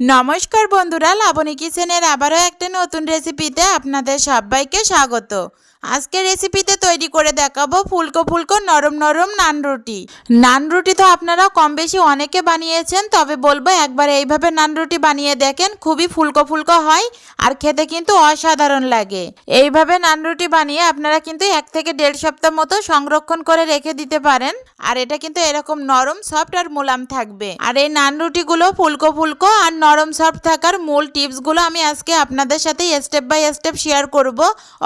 নমস্কার বন্ধুরা, লাবণী কিচেনের আবারও একটা নতুন রেসিপিতে আপনাদের সবাইকে স্বাগত। আজকে রেসিপিতে তৈরি করে দেখাবো ফুলকো ফুলকো নরম নরম নান রুটি। নান রুটি তো আপনারা কম বেশি অনেকে বানিয়েছেন, তবে বলব একবার এইভাবে নান রুটি বানিয়ে দেখেন, খুবই ফুলকো ফুলকো হয় আর খেতে কিন্তু অসাধারণ লাগে। এইভাবে নান রুটি বানিয়ে আপনারা কিন্তু এক থেকে দেড় সপ্তাহ মতো সংরক্ষণ করে রেখে দিতে পারেন, আর এটা কিন্তু এরকম নরম সফট আর মোলাম থাকবে। আর এই নান রুটিগুলো ফুলকো ফুলকো আর নরম সফট থাকার মূল টিপসগুলো আমি আজকে আপনাদের সাথে স্টেপ বাই স্টেপ শেয়ার করব।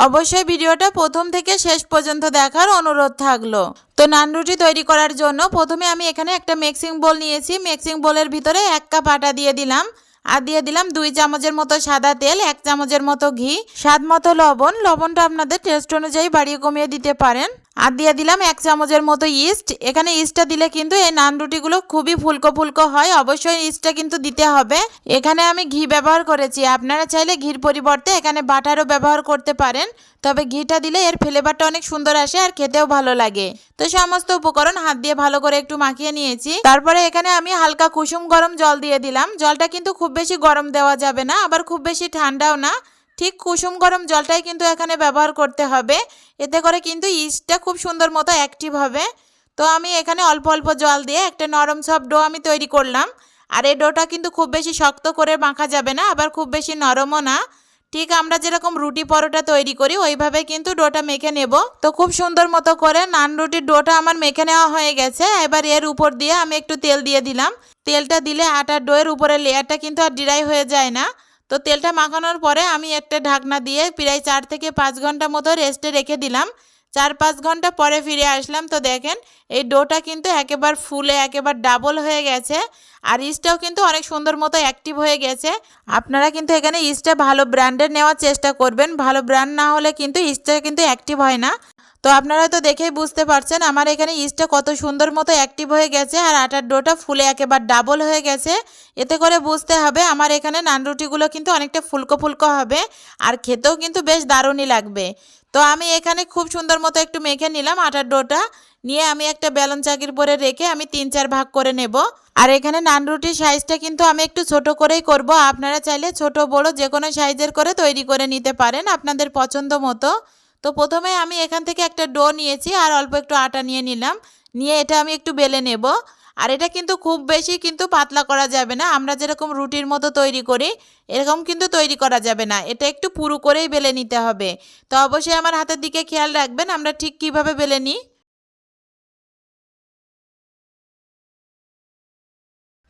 অবশ্যই ভিডিওটা প্রথম থেকে শেষ পর্যন্ত দেখার অনুরোধ থাকল। তো নান রুটি তৈরি করার জন্য প্রথমে আমি এখানে একটা মিক্সিং বোল নিয়েছি। মিক্সিং বোলের ভিতরে এক কাপ আটা দিয়ে দিলাম। আর দিয়ে দিলাম দুই চামচের মতো সাদা তেল, এক চামচের মতো ঘি স্বাদ মতো লবণ। লবণটা আপনাদের টেস্ট অনুযায়ী বাড়িয়ে কমিয়ে দিতে পারেন। আর দিয়ে দিলাম এক চামচের মতো ইস্ট। এখানে ইস্টটা দিলে কিন্তু এই নান রুটিগুলো খুবই ফুলকো ফুলকো হয়। অবশ্যই ইস্টটা কিন্তু দিতে হবে। এখানে আমি ঘি ব্যবহার করেছি। আপনারা চাইলে ঘির পরিবর্তে এখানে বাটারও ব্যবহার করতে পারেন। তবে ঘিটা দিলে এর ফ্লেভারটা অনেক সুন্দর আসে আর খেতেও ভালো লাগে। তো সমস্ত উপকরণ হাত দিয়ে ভালো করে একটু মাখিয়ে নিয়েছি। তারপরে এখানে আমি হালকা কুসুম গরম জল দিয়ে দিলাম। জলটা কিন্তু খুব বেশি গরম দেওয়া যাবে না, আবার খুব বেশি ঠান্ডাও না। ঠিক কুসুম গরম জলটাই কিন্তু এখানে ব্যবহার করতে হবে। এতে করে কিন্তু ইস্টটা খুব সুন্দর মতো অ্যাক্টিভ হবে। তো আমি এখানে অল্প অল্প জল দিয়ে একটা নরম সফট ডো আমি তৈরি করলাম। আর এই ডোটা কিন্তু খুব বেশি শক্ত করে মাখা যাবে না, আবার খুব বেশি নরমও না। ঠিক আমরা যেরকম রুটি পরোটা তৈরি করি, ওইভাবে কিন্তু ডোটা মেখে নেব। তো খুব সুন্দর মতো করে নান রুটির ডোটা আমার মেখে নেওয়া হয়ে গেছে। এবার এর উপর দিয়ে আমি একটু তেল দিয়ে দিলাম। তেলটা দিলে আটার ডোয়ের উপরে লেয়ারটা কিন্তু আর ড্রাই হয়ে যায় না। তো তেলটা মাখানোর পরে আমি একটা ঢাকনা দিয়ে প্রায় চার থেকে পাঁচ ঘণ্টা মতো রেস্টে রেখে দিলাম। চার পাঁচ ঘণ্টা পরে ফিরে আসলাম। তো দেখেন, এই ডোটা কিন্তু একেবারে ফুলে একেবারে ডাবল হয়ে গেছে। আর ইস্টটাও কিন্তু অনেক সুন্দর মতো অ্যাক্টিভ হয়ে গেছে। আপনারা কিন্তু এখানে ইস্টটা ভালো ব্র্যান্ডের নেওয়ার চেষ্টা করবেন। ভালো ব্র্যান্ড না হলে কিন্তু ইস্টটা কিন্তু অ্যাক্টিভ হয় না। তো আপনারা তো দেখেই বুঝতে পারছেন, আমার এখানে ইস্টটা কত সুন্দর মতো অ্যাক্টিভ হয়ে গেছে আর আটার ডোটা ফুলে একেবারে ডাবল হয়ে গেছে। এতে করে বুঝতে হবে আমার এখানে নান রুটিগুলো কিন্তু অনেকটা ফুলকো ফুলকো হবে আর খেতেও কিন্তু বেশ দারুণই লাগবে। তো আমি এখানে খুব সুন্দর মতো একটু মেখে নিলাম আটার ডোটা, নিয়ে আমি একটা বেলন চাকির পরে রেখে আমি তিন চার ভাগ করে নেব। আর এখানে নান রুটির সাইজটা কিন্তু আমি একটু ছোট করেই করব, আপনারা চাইলে ছোট বড় যে কোনো সাইজের করে তৈরি করে নিতে পারেন আপনাদের পছন্দ মতো। তো প্রথমে আমি এখান থেকে একটা ডো নিয়েছি আর অল্প একটু আটা নিয়ে নিলাম। নিয়ে এটা আমি একটু বেলে নেব। আর এটা কিন্তু খুব বেশি কিন্তু পাতলা করা যাবে না। আমরা যেরকম রুটির মতো তৈরি করি, এরকম কিন্তু তৈরি করা যাবে না। এটা একটু পুরু করেই বেলে নিতে হবে। তো অবশ্যই আমার হাতের দিকে খেয়াল রাখবেন আমরা ঠিক কীভাবে বেলে নিই।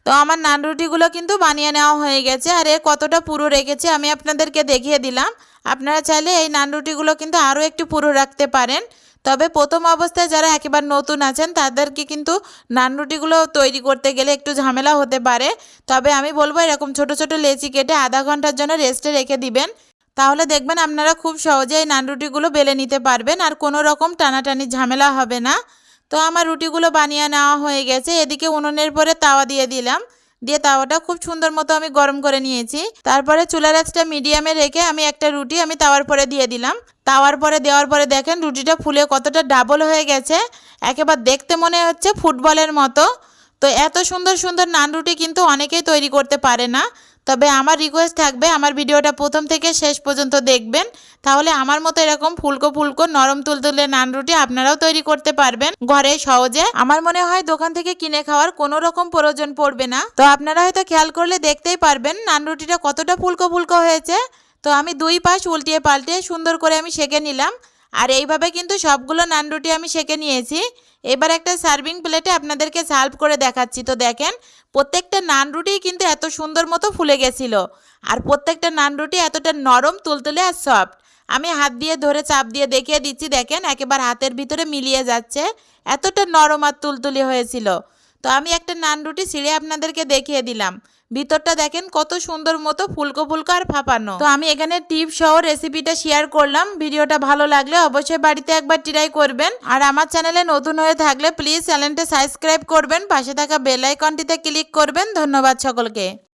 তো আমার নান রুটিগুলো কিন্তু বানিয়ে নেওয়া হয়ে গেছে আর এ কতটা পুরো রেখেছে আমি আপনাদেরকে দেখিয়ে দিলাম। আপনারা চাইলে এই নান রুটিগুলো কিন্তু আরও একটু পুরো রাখতে পারেন। তবে প্রথম অবস্থায় যারা একেবারে নতুন আছেন, তাদেরকে কিন্তু নান রুটিগুলো তৈরি করতে গেলে একটু ঝামেলা হতে পারে। তবে আমি বলব এরকম ছোট ছোট লেচি কেটে আধা ঘণ্টার জন্য রেস্টে রেখে দিবেন। তাহলে দেখবেন আপনারা খুব সহজে এই নান রুটিগুলো বেলে নিতে পারবেন আর কোনো রকম টানাটানি ঝামেলা হবে না। তো আমার রুটিগুলো বানিয়ে নেওয়া হয়ে গেছে। এদিকে উনুনের পরে তাওয়া দিয়ে দিলাম। দিয়ে তাওয়াটা খুব সুন্দর মতো আমি গরম করে নিয়েছি। তারপরে চুলার আঁচটা মিডিয়ামে রেখে আমি একটা রুটি আমি তাওয়ার পরে দিয়ে দিলাম। তাওয়ার পরে দেওয়ার পরে দেখেন রুটিটা ফুলে কতটা ডাবল হয়ে গেছে। একেবারে দেখতে মনে হচ্ছে ফুটবলের মতো। তো এত সুন্দর সুন্দর নান রুটি কিন্তু অনেকেই তৈরি করতে পারে না। তবে আমার রিকোয়েস্ট থাকবে, আমার ভিডিওটা প্রথম থেকে শেষ পর্যন্ত দেখবেন। তাহলে আমার মতো এরকম ফুলকো ফুলকো নরম তুলতুলে নান রুটি আপনারাও তৈরি করতে পারবেন ঘরে সহজে। আমার মনে হয় দোকান থেকে কিনে খাওয়ার কোনো রকম প্রয়োজন পড়বে না। তো আপনারা হয়তো খেয়াল করলে দেখতেই পারবেন নান রুটিটা কতটা ফুলকো ফুলকো হয়েছে। তো আমি দুই পাশ উল্টিয়ে পাল্টিয়ে সুন্দর করে আমি সেঁকে নিলাম। আর এইভাবে কিন্তু সবগুলো নান রুটি আমি সেঁকে নিয়েছি। এবার একটা সার্ভিং প্লেটে আপনাদেরকে সার্ভ করে দেখাচ্ছি। তো দেখেন, প্রত্যেকটা নান রুটিই কিন্তু এত সুন্দর মতো ফুলে গেছিল। আর প্রত্যেকটা নান রুটি এতটা নরম, তুলতুলে আর সফট আমি হাত দিয়ে ধরে চাপ দিয়ে দেখিয়ে দিচ্ছি। দেখেন, একেবারে হাতের ভিতরে মিলিয়ে যাচ্ছে। এতটা নরম আর তুলতুলি হয়েছিল। তো আমি একটা নান রুটি ছিঁড়ে আপনাদেরকে দেখিয়ে দিলাম। ভিতরটা দেখেন কত সুন্দর মতো ফুলকো ফুলকো আর ফাঁপানো। তো আমি এখানে টিপ সহ রেসিপিটা শেয়ার করলাম। ভিডিওটা ভালো লাগলে অবশ্যই বাড়িতে একবার ট্রাই করবেন। আর আমার চ্যানেলে নতুন হয়ে থাকলে প্লিজ চ্যানেলটা সাবস্ক্রাইব করবেন। পাশে থাকা বেল আইকনটিতে ক্লিক করবেন। ধন্যবাদ সকলকে।